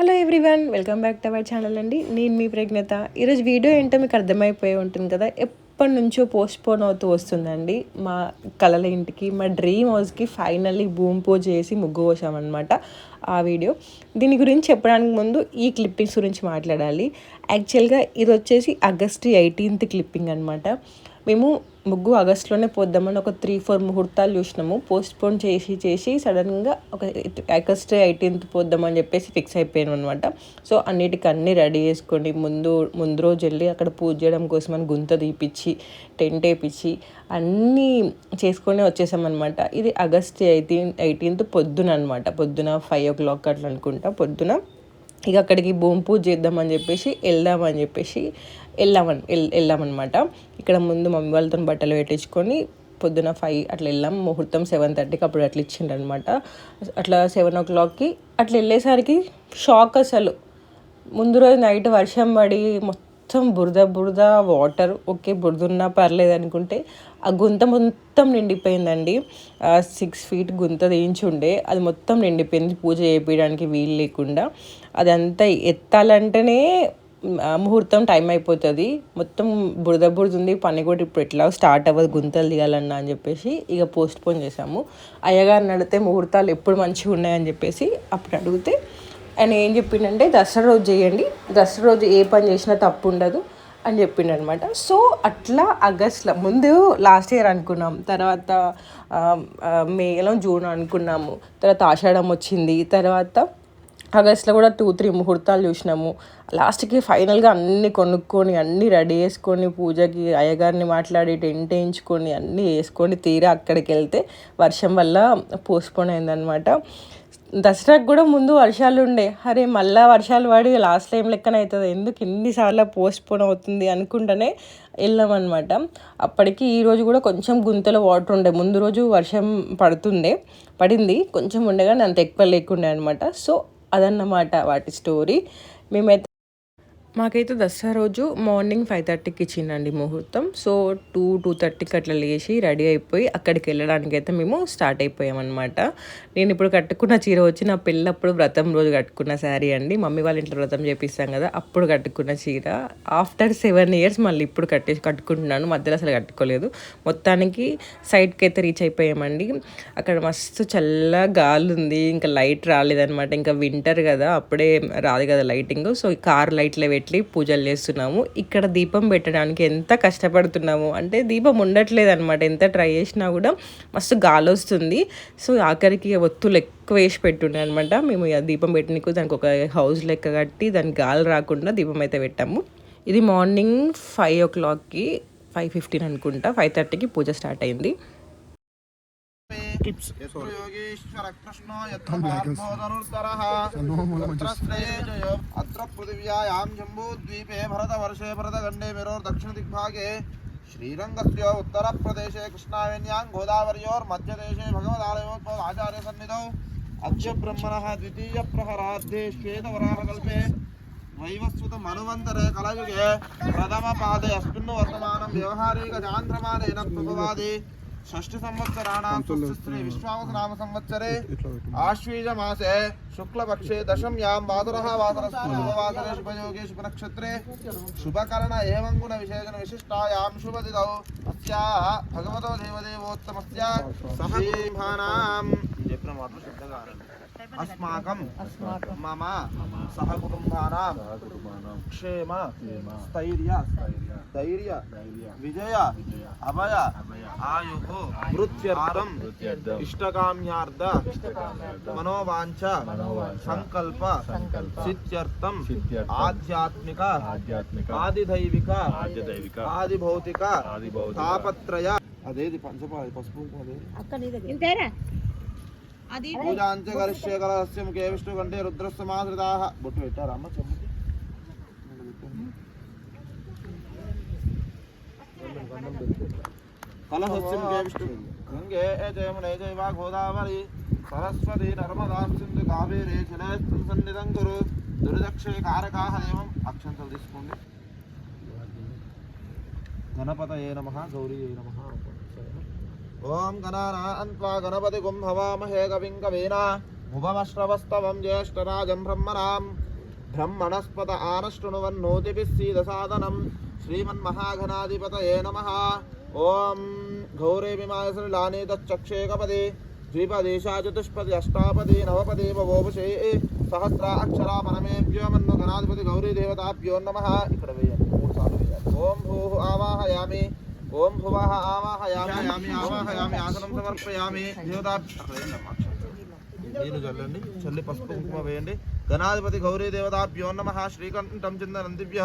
Hello everyone welcome back to our channel అండి. నేను మీ ప్రజ్ఞత. ఈరోజు వీడియో ఏంటో మీకు అర్థమైపోయి ఉంటుంది కదా. ఎప్పటి నుంచో పోస్ట్పోన్ అవుతూ వస్తుందండి. మా కళల ఇంటికి మా డ్రీమ్ హౌస్కి ఫైనల్లీ భూమి పూజ చేసి ముగ్గు పోసామన్నమాట ఆ వీడియో. దీని గురించి చెప్పడానికి ముందు ఈ క్లిప్పింగ్స్ గురించి మాట్లాడాలి. యాక్చువల్గా ఇది వచ్చేసి ఆగస్ట్ ఎయిటీన్త్ క్లిప్పింగ్ అనమాట మేము ముగ్గు ఆగస్టులోనే పోద్దామని ఒక త్రీ ఫోర్ ముహూర్తాలు చూసినాము. పోస్ట్ పోన్ చేసి చేసి సడన్గా ఒక ఆగస్ట్ ఎయిటీన్త్ పోద్దామని చెప్పేసి ఫిక్స్ అయిపోయాను అనమాట సో అన్నిటికీ అన్నీ రెడీ చేసుకొని ముందు ముందు రోజు వెళ్ళి అక్కడ పూజ చేయడం కోసం అని గుంత తీపిచ్చి టెంట్ వేపించి అన్నీ చేసుకొని వచ్చేసామన్నమాట ఇది ఆగస్ట్ ఎయిటీన్ ఎయిటీన్త్ పొద్దున అనమాట పొద్దున ఫైవ్ ఓ క్లాక్ అట్లా అనుకుంటా. పొద్దున ఇక అక్కడికి భూమి పూజ చేద్దామని చెప్పేసి వెళ్దామని చెప్పేసి వెళ్ళామని వెళ్ళామన్నమాట. ఇక్కడ ముందు మమ్మీ వాళ్ళతో బట్టలు పెట్టించుకొని పొద్దున ఫైవ్ అట్లా వెళ్ళాం. ముహూర్తం సెవెన్ థర్టీకి అప్పుడు అట్లా ఇచ్చిండ్రనమాట అట్లా సెవెన్ ఓ క్లాక్కి అట్లా వెళ్ళేసరికి షాక్ అసలు. ముందు రోజు నైట్ వర్షం పడి మొత్తం బురద బురద వాటర్. ఓకే బురద ఉన్నా పర్లేదు అనుకుంటే ఆ గుంత మొత్తం నిండిపోయిందండి. సిక్స్ ఫీట్ గుంత వేయించి ఉండే అది మొత్తం నిండిపోయింది. పూజ చేయించడానికి వీలు లేకుండా. అదంతా ఎత్తాలంటేనే ముహూర్తం టైం అయిపోతుంది. మొత్తం బురద బురద ఉంది. పని కూడా ఇప్పుడు ఎట్లా స్టార్ట్ అవ్వదు. గుంతలు దిగాలన్నా అని చెప్పేసి ఇక పోస్ట్ పోన్ చేసాము అయ్యగారిని అడిగితే ముహూర్తాలు ఎప్పుడు మంచిగా ఉన్నాయని చెప్పేసి అప్పుడు అడిగితే ఆయన ఏం చెప్పిండంటే దసరా రోజు చేయండి. దసరా రోజు ఏ పని చేసినా తప్పు ఉండదు అని చెప్పిండు అనమాట సో అట్లా ఆగస్ట్లో ముందు లాస్ట్ ఇయర్ అనుకున్నాం. తర్వాత మేలో జూన్ అనుకున్నాము. తర్వాత ఆషాఢం వచ్చింది. తర్వాత ఆగస్ట్లో కూడా టూ త్రీ ముహూర్తాలు చూసినాము. లాస్ట్కి ఫైనల్గా అన్నీ కొనుక్కొని అన్నీ రెడీ చేసుకొని పూజకి అయ్యగారిని మాట్లాడి టెంట్ వేయించుకొని అన్నీ వేసుకొని తీరా అక్కడికి వెళ్తే వర్షం వల్ల పోస్ట్పోన్ అయిందనమాట దసరాకు కూడా ముందు వర్షాలు ఉండే. అరే మళ్ళా వర్షాలు పడి లాస్ట్ టైం లెక్కన అవుతుంది. ఎందుకు ఇన్నిసార్లు పోస్ట్పోన్ అవుతుంది అనుకుంటేనే వెళ్ళామన్నమాట. అప్పటికి ఈ రోజు కూడా కొంచెం గుంతలో వాటర్ ఉండే. ముందు రోజు వర్షం పడుతుండే పడింది. కొంచెం ఉండే కానీ అంత ఎక్కువ లేకుండే అనమాట సో అదన్నమాట వాటి స్టోరీ. మేమైతే మాకైతే దసరా రోజు మార్నింగ్ ఫైవ్ థర్టీకి ఇచ్చిందండి ముహూర్తం. సో టూ టూ థర్టీకి అట్లా లేచి రెడీ అయిపోయి అక్కడికి వెళ్ళడానికి అయితే మేము స్టార్ట్ అయిపోయామన్నమాట. నేను ఇప్పుడు కట్టుకున్న చీర వచ్చి నా పెళ్ళప్పుడు వ్రతం రోజు కట్టుకున్న శారీ అండి. మమ్మీ వాళ్ళ ఇంట్లో వ్రతం చేపిస్తాం కదా అప్పుడు కట్టుకున్న చీర. ఆఫ్టర్ సెవెన్ ఇయర్స్ మళ్ళీ ఇప్పుడు కట్టేసి కట్టుకుంటున్నాను. మధ్యలో అసలు కట్టుకోలేదు. మొత్తానికి సైడ్కి అయితే రీచ్ అయిపోయామండి. అక్కడ మస్తు చల్ల గాలి ఉంది. ఇంకా లైట్ రాలేదనమాట ఇంకా వింటర్ కదా అప్పుడే రాదు కదా లైటింగ్. సో ఈ కార్ లైట్లే పెట్టి పూజలు చేస్తున్నాము. ఇక్కడ దీపం పెట్టడానికి ఎంత కష్టపడుతున్నాము అంటే దీపం ఉండట్లేదు అనమాట ఎంత ట్రై చేసినా కూడా మస్తు గాలి వస్తుంది సో ఆఖరికి ఒత్తులు ఎక్కువ వేసి పెట్టుండే అనమాట మేము దీపం పెట్టినకు దానికి ఒక హౌస్ లెక్క కట్టి దానికి గాలి రాకుండా దీపం అయితే పెట్టాము. ఇది మార్నింగ్ ఫైవ్ ఓ క్లాక్కి ఫైవ్ ఫిఫ్టీన్ అనుకుంటా ఫైవ్ థర్టీకి పూజ స్టార్ట్ అయింది. టిప్స్ అత్ర పృథివ్యాయాం జంబూద్వీపే భరతవర్షే భరతఖండే మిరోర్ దక్షిణ దిగ్భాగే శ్రీరంగస్య ఉత్తరప్రదేశే కృష్ణావేణ్యాం గోదావర్యోర్మధ్యదేశే భగవదాలయోద్భవ ఆచార్య సన్నిధౌ అక్షబ్రహ్మణः ద్వితీయప్రహరార్థే శ్వేతవరాహకల్పే వైవస్వతమనువంతరే కలయుగే ప్రథమపాదే అస్మిన్ వర్తమానం వ్యవహారీక చాంద్రమానేన ప్రభువాది షష్ఠ సంవత్సరాణా శ్రీ నామ సంవత్సరే. ఆశ్వీజ మాసే శుక్లపక్షే దశం యాం వాదర వాదరస్వాసరే శుభయోగే శుభనక్షత్రే శుభకరణ ఏమంగుణ విశేషణ విశిష్టాయాం శుభదిదౌ అస్యా భగవతో దేవదేవోత్తమస్య సహీమానాం చెప్పిన మాటలు శ్రద్ధగా అస్మాకం మమ సహకుటుంబానాం క్షేమ స్థైర్య ధైర్య విజయ అభయ ఆయు మృత్యర్థం ఇష్టకామ్యార్థ మనోవాంఛ సంకల్ప సిత్యర్థం ఆధ్యాత్మిక ఆదిదైవిక ఆదిభౌతిక తాపత్రయ అదేది పంచపాది పసుపు అదేది ఇంతేరా అది పూజాంచ విష్ణు కంటే రుద్రస్సమాశ్రితాః బొట్టు పెట్టారు అమ్మ చెప్పు కలహస్య ముఖే విష్ణు గంగే జయమునే జైవ గోదావరి. సరస్వతి నర్మదా సింధు కావేరి జలేస్మిన్ సన్నిధం కురు. దురిదక్షే కారకాహ దేవం అక్షంతలు తీసుకోండి. నమ గౌరీ నమ ఓం గణానాన్వా గణపతి గుం హవామహే కవిం కవీనా ముభమశ్రవస్తవం జ్యేష్ఠరాజం బ్రహ్మణాం బ్రహ్మణస్పత ఆనశృణువన్నోతిభిస్సీదసాదనం శ్రీమన్మహాఘనాధిపతయే నమ. ఓం గౌరేమిమాయ శ్రీలాని తచ్చక్షేకపది ద్విపదేశా చతుష్పది అష్టాపది నవపది భవోభుషే సహస్ర అక్షరా మనమేభ్యోమన్ను గణాధిపతి గౌరీ నమ. ఇక్కడ వేయండి మూడు సార్లు వేయాలి. ఓం భూ ఆవాహయామి. ఓం భువః ఆవాహయామి ఆవాహయామి ఆసనం సమర్పయామి. దేవతా. నీళ్ళు చల్లండి చల్లి పసుపు కుంకుమ వేయండి. గణాధిపతి గౌరీ దేవతాభ్యో నమ. శ్రీకంఠం చిందనం దివ్య.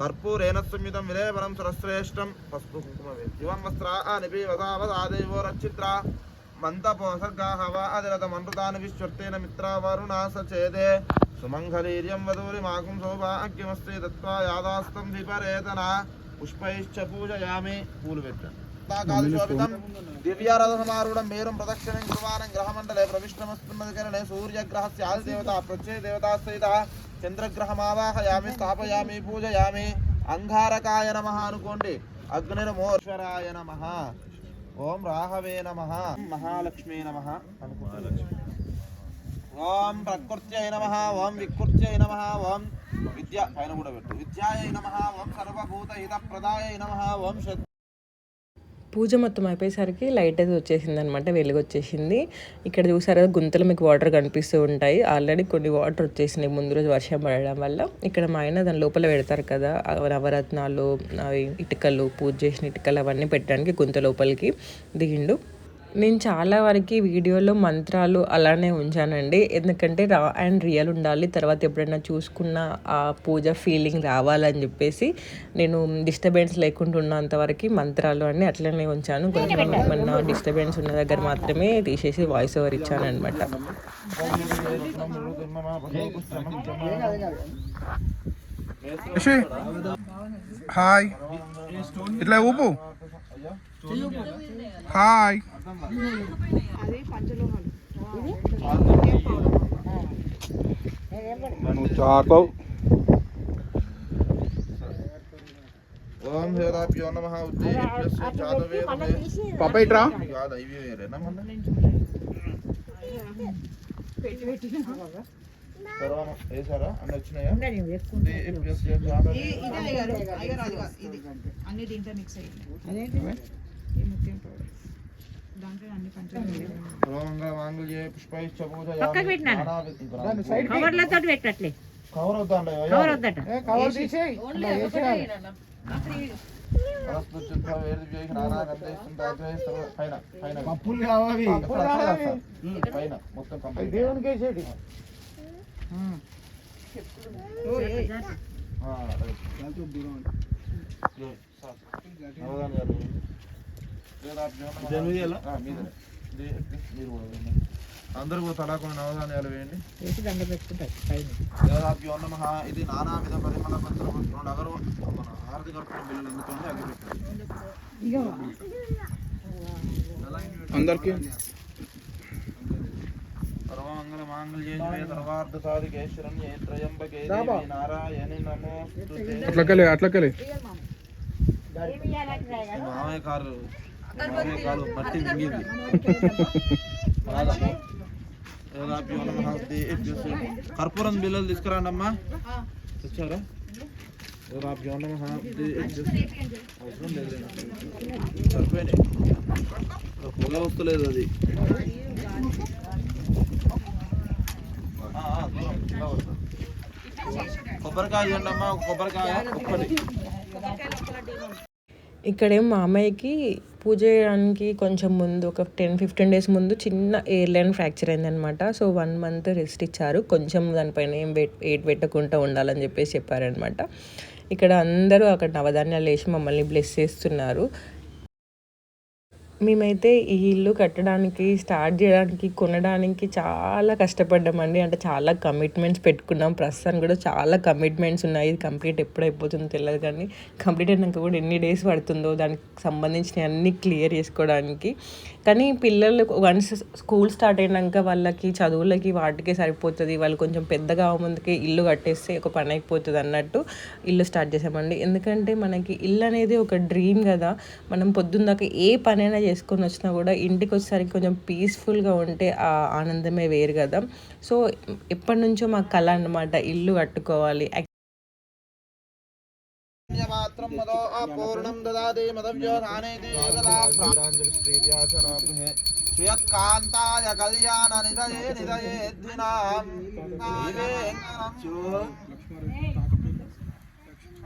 కర్పూరేణ సంయుతం విలేపనం సరశ్రేష్టం పసుపు కుంకుమ వేయండి. యువం వస్త్రా నిపి వదావదాదేవో రక్షిత్ర మంతపోసర్గా హవా అదిరత మన్రుతాని విశ్వర్తేన మిత్ర వరుణ సచేదే. సుమంగళీర్యం వదూరి మాకుం సౌభాగ్యమస్తి. దత్వా యాదాస్తం విపరేతన. పుష్పైశ్చ పూజయామి పూలు పెట్టండి శోభితం దివ్యారథ సమారూఢం మేరం ప్రదక్షిణం కుర్వాణం గ్రహమండలే ప్రవిష్టమస్తున్నదికరణే సూర్యగ్రహస్య ఆదిదేవత ప్రత్యయ దేవతా సహిత చంద్రగ్రహమావాహయామి స్థాపయామి పూజయామి. అంగారకాయ నమ అనుకోండి. అగ్నిర్మోర్శ్వరాయ నమ. ఓం రాహవే నమ. మహాలక్ష్మీ నమ అనుకోండి ఓం ప్రకృత్యై నమ. ఓం వికృత్యై నమ. ఓం విద్య పైన కూడా పెట్టు. విద్యాయై నమ ఓం సర్వభూత హిత ప్రదాయై నమ ఓం పూజ మొత్తం అయిపోయేసరికి లైట్ అయితే వచ్చేసింది అనమాట వెలుగు వచ్చేసింది ఇక్కడ చూసారా గుంతలు మీకు వాటర్ కనిపిస్తూ ఉంటాయి. ఆల్రెడీ కొన్ని వాటర్ వచ్చేసినాయి ముందు రోజు వర్షం పడడం వల్ల. ఇక్కడ మా ఆయన దాని లోపల పెడతారు కదా నవరత్నాలు అవి ఇటుకలు పూజ చేసిన ఇటుకలు అవన్నీ పెట్టడానికి గుంత లోపలికి దిగిండు. నేను చాలా వరకు వీడియోలో మంత్రాలు అలానే ఉంచానండి. ఎందుకంటే రా అండ్ రియల్ ఉండాలి. తర్వాత ఎప్పుడైనా చూసుకున్న ఆ పూజ ఫీలింగ్ రావాలని చెప్పేసి నేను డిస్టర్బెన్స్ లేకుండా ఉన్నంత వరకు మంత్రాలు అన్ని అట్లనే ఉంచాను. కొంచెం ఏమన్నా డిస్టర్బెన్స్ ఉన్న దగ్గర మాత్రమే తీసేసి వాయిస్ ఓవర్ ఇచ్చాను అనమాట హాయ్. ఇట్లా ఊపు. హాయ్. నువ్వు చాకో ఓం దేవతాభ్యో నమ ఉద్దేశ్య జాతవే పాప ఇట్రా కాదు ఇవి వేరేనా మొన్న తర్వాత వేసారా అన్ని వచ్చినాయా ఉద్దేశ్య జాతవే. ఇదే అయ్యారు అయ్యారు అది కాదు, ఇది అన్ని దీంట్లో మిక్స్ అయ్యింది పక్కకు పెట్టినాను. కవర్లతో పెట్టట్లే. కవర్ వద్దండి కవర్ వద్దట. పప్పులు కావాలి. పైన మొత్తం దేవునికి అందరూ కూడా తలా కొన్ని నవధాన్యాలు వేయండి. వేసి దండ పెట్టుకుంటారు ఇది నానావిధ పరిమళ పత్ర రెండు అగరు మన హారతి కర్పూరం బిల్లులు అందుతుంది అగ్గి పెట్టండి అందరికి. సర్వమంగళ మాంగళ్యే సర్వార్థ సాధికే శరణ్యే త్రయంబకే నారాయణి నమోస్తుతే. అట్లకెళ్ళి అట్లకెళ్ళి. మామయ్య కారు మామయ్య కారు మట్టి మింగింది వేదాభ్యో నమః దేభ్యో కర్పూరం బిల్లలు తీసుకురండి అమ్మా తెచ్చారా వేదాభ్యో నమః దేభ్యో అవసరం లేదు. సరిపోయినాయి. పొగ వస్తలేదు అది. ఆ, ఆ, దూరం, ఇలా వస్తుంది. కొబ్బరికాయ ఇవ్వండి అమ్మా ఒక కొబ్బరికాయ ఒక్కటి ఇక్కడేం మా అమ్మాయికి పూజ చేయడానికి కొంచెం ముందు ఒక టెన్ ఫిఫ్టీన్ డేస్ ముందు చిన్న ఎయిర్ లైన్ ఫ్రాక్చర్ అయిందనమాట సో వన్ మంత్ రెస్ట్ ఇచ్చారు. కొంచెం దానిపైన ఏం వెయిట్ వెయిట్ పెట్టకుండా ఉండాలని చెప్పేసి చెప్పారనమాట ఇక్కడ అందరూ అక్కడ నవధాన్యాలు వేసి మమ్మల్ని బ్లెస్ చేస్తున్నారు. మేమైతే ఈ ఇల్లు కట్టడానికి స్టార్ట్ చేయడానికి కొనడానికి చాలా కష్టపడ్డామండి. అంటే చాలా కమిట్మెంట్స్ పెట్టుకున్నాం. ప్రస్తుతానికి కూడా చాలా కమిట్మెంట్స్ ఉన్నాయి. ఇది కంప్లీట్ ఎప్పుడు అయిపోతుందో తెలియదు కానీ కంప్లీట్ అయినాక కూడా ఎన్ని డేస్ పడుతుందో దానికి సంబంధించిన అన్ని క్లియర్ చేసుకోవడానికి. కానీ పిల్లలు వన్స్ స్కూల్ స్టార్ట్ అయినాక వాళ్ళకి చదువులకి వాటికే సరిపోతుంది. వాళ్ళు కొంచెం పెద్దగా ముందుకి ఇల్లు కట్టేస్తే ఒక పని అయిపోతుంది అన్నట్టు ఇల్లు స్టార్ట్ చేసామండి. ఎందుకంటే మనకి ఇల్లు అనేది ఒక డ్రీమ్ కదా. మనం పొద్దున్నాక ఏ పనైనా చేసుకొని వచ్చినా కూడా ఇంటికి వచ్చేసరికి కొంచెం పీస్ఫుల్గా ఉంటే ఆ ఆనందమే వేరు కదా. సో ఎప్పటి నుంచో మా కళ అన్నమాట ఇల్లు కట్టుకోవాలి. మాత్రం మదో అపూర్ణం దదాతి శ్రియత్కాంతాయ కళ్యాణ నిదయే నిదయే దినాం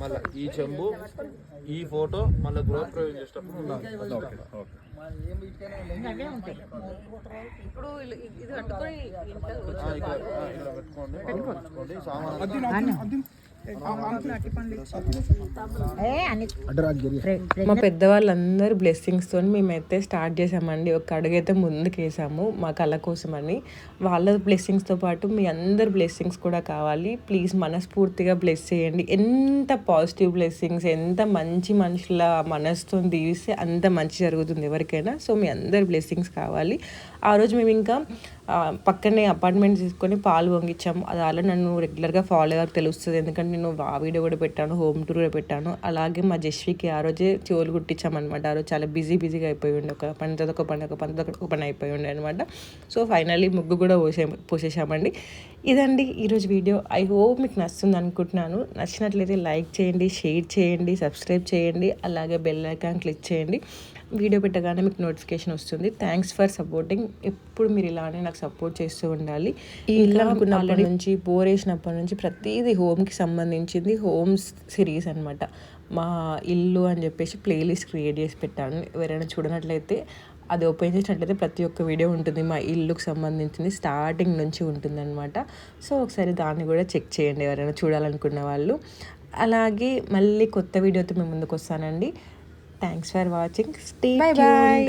మళ్ళీ ఈ చెంబు ఈ ఫోటో మళ్ళీ చేసేటప్పుడు పెట్టుకోండి. సామాన్ అద్దిన అద్దిన అద్దిన. మా పెద్దవాళ్ళందరూ బ్లెస్సింగ్స్తో మేమైతే స్టార్ట్ చేసామండి ఒక అడుగైతే ముందుకు వేసాము మా కళ కోసమని. వాళ్ళ బ్లెస్సింగ్స్తో పాటు మీ అందరి బ్లెస్సింగ్స్ కూడా కావాలి. ప్లీజ్ మనస్ఫూర్తిగా బ్లెస్ చేయండి. ఎంత పాజిటివ్ బ్లెస్సింగ్స్ ఎంత మంచి మనుషుల మనసుతో దీవిస్తే అంత మంచి జరుగుతుంది ఎవరికైనా. సో మీ అందరి బ్లెస్సింగ్స్ కావాలి. ఆ రోజు మేము ఇంకా పక్కనే అపార్ట్మెంట్ తీసుకొని పాలు పొంగిచ్చాము. అది అలా నన్ను రెగ్యులర్గా ఫాలో అయ్యారు తెలుస్తుంది. ఎందుకంటే నేను ఆ వీడియో కూడా పెట్టాను హోమ్ టూర్ కూడా పెట్టాను. అలాగే మా జస్వికి ఆ రోజే చెవులు కుట్టించామన్నమాట. ఆ రోజు చాలా బిజీ బిజీగా అయిపోయి ఉండే. ఒక పని తర్వాత ఒక పని ఒక పని తర్వాత ఒక పని అయిపోయి ఉండే అనమాట సో ఫైనల్లీ ముగ్గు కూడా పోసే పోసేసామండి ఇదండి ఈరోజు వీడియో. ఐ హోప్ మీకు నచ్చుతుంది అనుకుంటున్నాను. నచ్చినట్లయితే లైక్ చేయండి షేర్ చేయండి సబ్స్క్రైబ్ చేయండి. అలాగే బెల్ ఐకాన్ క్లిక్ చేయండి. వీడియో పెట్టగానే మీకు నోటిఫికేషన్ వస్తుంది. థ్యాంక్స్ ఫర్ సపోర్టింగ్ ఎప్పుడు మీరు ఇలానే నాకు సపోర్ట్ చేస్తూ ఉండాలి. ఈ ఇల్లు అనుకున్నప్పటి నుంచి బోర్ వేసినప్పటి నుంచి ప్రతిదీ హోమ్కి సంబంధించింది హోమ్స్ సిరీస్ అన్నమాట. మా ఇల్లు అని చెప్పేసి ప్లేలిస్ట్ క్రియేట్ చేసి పెట్టాను. ఎవరైనా చూడనట్లయితే అది ఓపెన్ చేసినట్లయితే ప్రతి ఒక్క వీడియో ఉంటుంది. మా ఇల్లుకి సంబంధించింది స్టార్టింగ్ నుంచి ఉంటుందన్నమాట. సో ఒకసారి దాన్ని కూడా చెక్ చేయండి ఎవరైనా చూడాలనుకున్న వాళ్ళు. అలాగే మళ్ళీ కొత్త వీడియోతో మేము ముందుకు వస్తానండి. Thanks for watching stay bye